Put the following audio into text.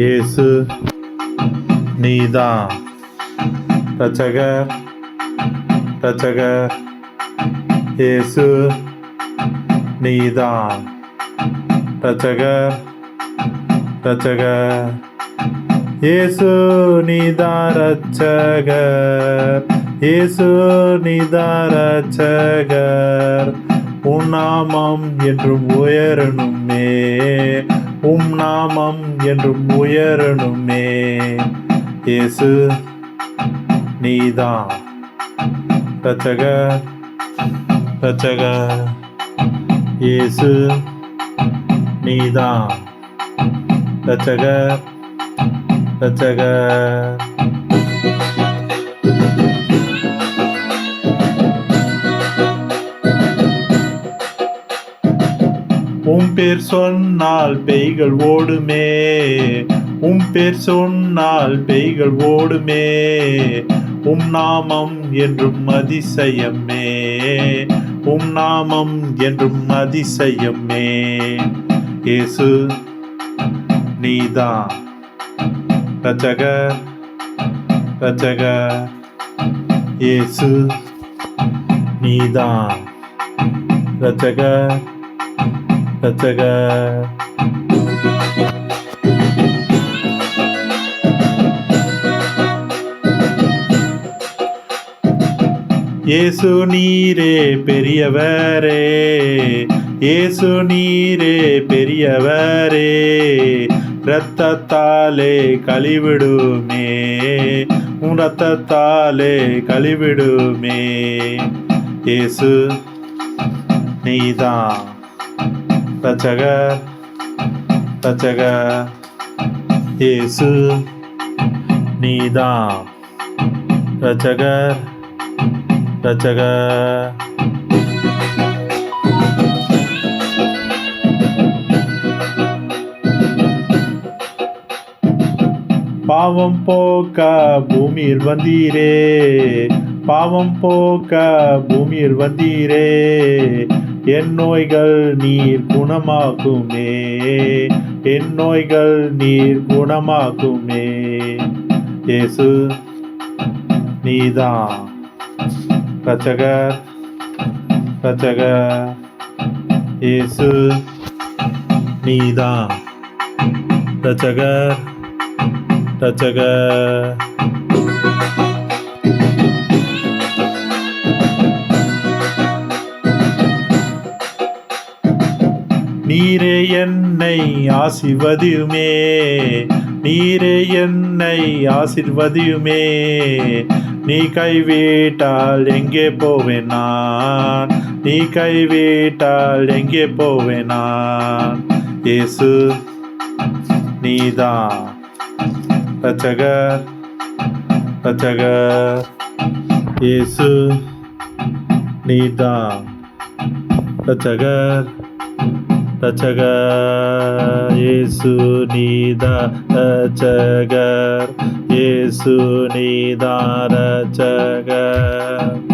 இயேசு நீதான் ரட்சகர் ரட்சகர். இயேசு நீதான் ரட்சகர் ரட்சகர். இயேசு நீதான் ரச்சகர் இயேசு நீதான் ரச்சகர் உம் நாமம் என்றும் உயரணுமே. உம் நாமம் என்றும் உயரணுமே. இயேசு நீதான். ரச்சக ரச்சக இயேசு நீதான். ரச்சக ரச்சக உம் பேர் சொன்னால் பேய்கள் ஓடுமே. உம் பேர் சொன்னால் பேய்கள் ஓடுமே. உம் நாமம் என்றும் அதிசயமே. உம் நாமம் என்றும் அதிசயமே. இயேசு நீதான். ரச்சக ரச்சக இயேசு நீதான். ரச்சக ரட்சகர் இயேசு நீரே பெரியவரே. ஏசு நீரே பெரியவரே. ரத்தத்தாலே கழிவிடுமே. உன் இரத்தத்தாலே கழிவிடுமே. இயேசு நீதான். ரட்சகர் ரட்சகர் இயேசு நீதான் ரட்சகர் ரட்சகர் பாவம் போக்க பூமியில் வந்தீரே. பாவம் போக்க பூமியில் வந்தீரே. என் நோய்கள் நீர் குணமாக்குமே என் நோய்கள் நீர் குணமாக்குமே இயேசு நீதான். ரச்சகர் ரச்சகர் இயேசு நீதான். ரச்சகர் ரச்சகர் நீரே என்னை ஆசிர்வதியுமே. நீரே என்னை ஆசிர்வதியுமே. நீ கைவிட்டால் எங்கே போவேன் நான்? நீ கைவிட்டால் எங்கே போவேன் நான்? இயேசு நீதான். ரச்சகர் ரச்சகர் இயேசு நீதான். ரட்சகர். ரட்சகர் இயேசு நீதா ரட்சகர் இயேசு நீதா ரட்சகர்